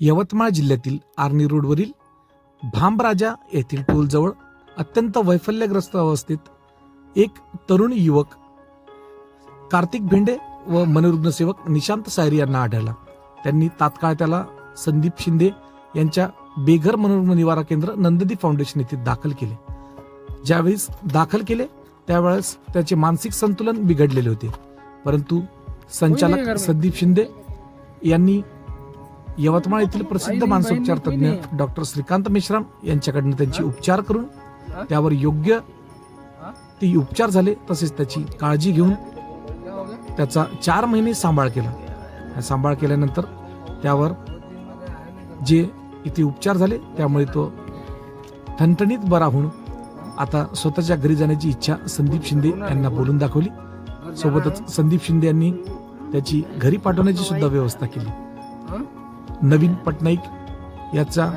यवतमाळ जिल्ह्यातील आर्णी रोडवरील भांबराजा येथील टोलजवळ अत्यंत वैफल्यग्रस्त अवस्थेत एक तरुण युवक कार्तिक भेंडे व मनोरुग्णसेवक निशांत सायरी यांना आढळला. त्यांनी तात्काळ त्याला संदीप शिंदे यांच्या बेघर मनोरुग्ण निवारा केंद्र नंददी फाउंडेशन येथे दाखल केले. ज्यावेळेस दाखल केले त्यावेळेस त्याचे मानसिक संतुलन बिघडलेले होते. परंतु संचालक संदीप शिंदे यांनी यवतमाळ येथील प्रसिद्ध मानसोपचार तज्ज्ञ डॉक्टर श्रीकांत मेश्राम यांच्याकडनं त्यांची उपचार करून त्यावर योग्य ते उपचार झाले तसेच त्याची काळजी घेऊन त्याचा चार महिने सांभाळ केला. हा सांभाळ केल्यानंतर त्यावर जे इथे उपचार झाले त्यामुळे तो ठणठणीत बरा होऊन आता स्वतःच्या घरी जाण्याची इच्छा संदीप शिंदे यांना बोलून दाखवली. सोबतच संदीप शिंदे यांनी त्याची घरी पाठवण्याची सुद्धा व्यवस्था केली. नवीन पटनाईक याचा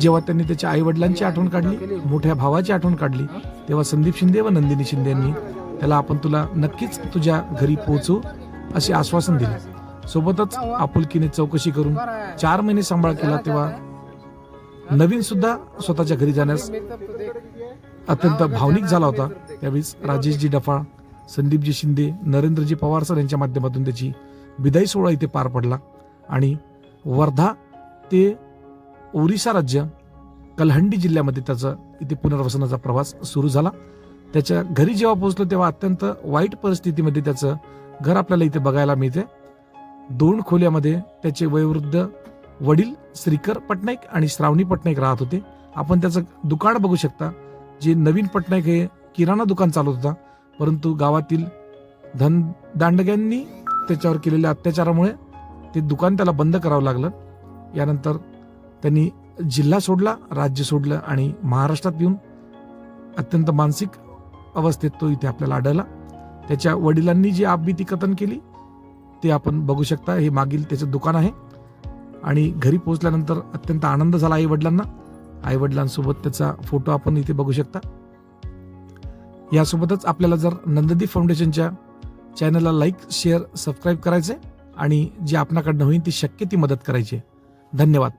जेव्हा त्यांनी त्याच्या आई वडिलांची आठवण काढली मोठ्या भावाची आठवण काढली तेव्हा संदीप शिंदे व नंदिनी शिंदे यांनी त्याला आपण तुला नक्कीच तुझ्या घरी पोहोचू असे आश्वासन दिले. सोबतच आपुलकीने चौकशी करून चार महिने सांभाळ केला तेव्हा नवीन सुद्धा स्वतःच्या घरी जाण्यास अत्यंत भावनिक झाला होता. त्यावेळेस राजेशजी डफाळ संदीपजी शिंदे नरेंद्रजी पवार सर यांच्या माध्यमातून त्याची विदाई सोहळा इथे पार पडला. आणि वर्धा ते ओरिसा राज्य कलहंडी जिल्ह्यामध्ये त्याचा इथे पुनर्वसनाचा प्रवास सुरू झाला. त्याच्या घरी जेव्हा पोहोचलो तेव्हा अत्यंत वाईट परिस्थितीमध्ये त्याचं घर आपल्याला इथे बघायला मिळते. दोन खोल्यामध्ये त्याचे वयोवृद्ध वडील श्रीकर पटनाईक आणि श्रावणी पटनाईक राहत होते. आपण त्याचं दुकान बघू शकता जे नवीन पटनाईक हे किराणा दुकान चालवत होता. परंतु गावातील धन दांडग्यांनी त्याच्यावर केलेल्या अत्याचारामुळे ते दुकान त्याला बंद करावं लागलं. यानंतर त्यांनी जिल्हा सोडला राज्य सोडलं आणि महाराष्ट्रात येऊन अत्यंत मानसिक अवस्थेत तो इथे आपल्याला आढळला. त्याच्या वडिलांनी जी आपबीती कथन केली ते आपण बघू शकता. हे मागील त्याचं दुकान आहे. आणि घरी पोहोचल्यानंतर अत्यंत आनंद झाला आई वडिलांना आई वडिलांसोबत त्याचा फोटो आपण इथे बघू शकता. यासोबतच आपल्याला जर नंददीप फाउंडेशनच्या चॅनलला लाईक शेअर सबस्क्राईब करायचे आणि जी आपणाकडनं होईल ती शक्य ती मदत करायची धन्यवाद.